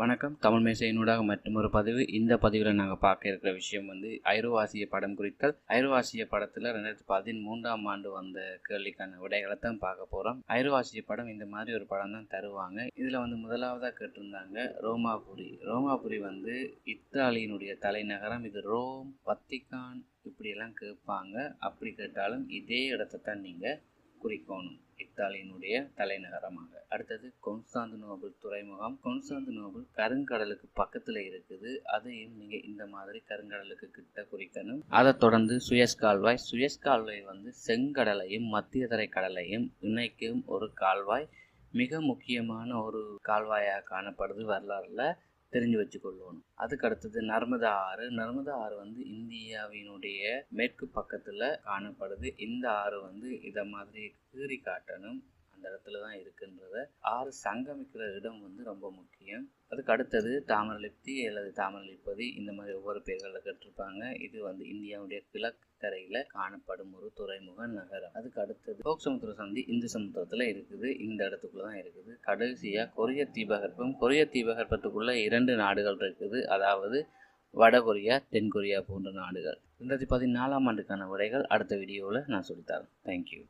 வணக்கம். தமிழ் மேசையினூடாக மற்றொரு பதிவு. இந்த பதிவில் நாங்கள் பார்க்க இருக்கிற விஷயம் வந்து ஐரோவாசிய படம் குறித்தல். ஐரோவாசிய படத்தில் ரெண்டாயிரத்தி பதிமூன்றாம் ஆண்டு வந்த கேள்விக்கான விடைகளை தான் பார்க்க போகிறோம் ஐரோவாசிய படம் இந்த மாதிரி ஒரு படம் தான் தருவாங்க. இதில் வந்து முதலாவதாக கேட்டிருந்தாங்க ரோமாபுரி. ரோமாபுரி வந்து இத்தாலியினுடைய தலைநகரம். இது ரோம் வத்திக்கான் இப்படியெல்லாம் கேட்பாங்க. அப்படி கேட்டாலும் இதே இடத்த தான் நீங்கள் குறிக்கோணும். இத்தாலியினுடைய தலைநகரமாக. அடுத்தது கொன்ஸ்டாந்தினோபிள் துறைமுகம். கொன்ஸ்டாந்தினோபிள் கருங்கடலுக்கு பக்கத்தில் இருக்குது. அதையும் நீங்கள் இந்த மாதிரி கருங்கடலுக்கு கிட்ட குறிக்கணும். அதை தொடர்ந்து சுயஸ் கால்வாய் சுயஸ் கால்வாய் வந்து செங்கடலையும் மத்திய தரை கடலையும் இணைக்கும் ஒரு கால்வாய். மிக முக்கியமான ஒரு கால்வாயாக காணப்படுது வரலாறுல. தெரிஞ்சு வச்சுக்கொள்ளணும் அதுக்கு அடுத்தது நர்மதா ஆறு. நர்மதா ஆறு வந்து இந்தியாவினுடைய மேற்கு பக்கத்தில் காணப்படுது. இந்த ஆறு வந்து இதை மாதிரி கீறி காட்டணும். அந்த இடத்துல தான் இருக்குன்றத ஆறு சங்கமிக்கிற இடம் வந்து ரொம்ப முக்கியம். அதுக்கு அடுத்தது தாமரலிப்தி அல்லது தாமரலிப்பதி இந்த மாதிரி ஒவ்வொரு பேர்களில் கற்றுருப்பாங்க இது வந்து இந்தியாவுடைய கிழக்கு கரையில் காணப்படும் ஒரு துறைமுக நகரம். அதுக்கு அடுத்தது போக் சமுத்திர சந்தி இந்து சமுத்திரத்தில் இருக்குது. இந்த இடத்துக்குள்ள தான் இருக்குது. கடைசியாக கொரிய தீபகற்பம். கொரிய தீபகற்பத்துக்குள்ள இரண்டு நாடுகள் இருக்குது. அதாவது வடகொரியா தென்கொரியா போன்ற நாடுகள். ரெண்டாயிரத்தி பதினாலாம் ஆண்டுக்கான விடைகள் அடுத்த வீடியோவில் நான் சொல்லித்தரேன். தேங்க்யூ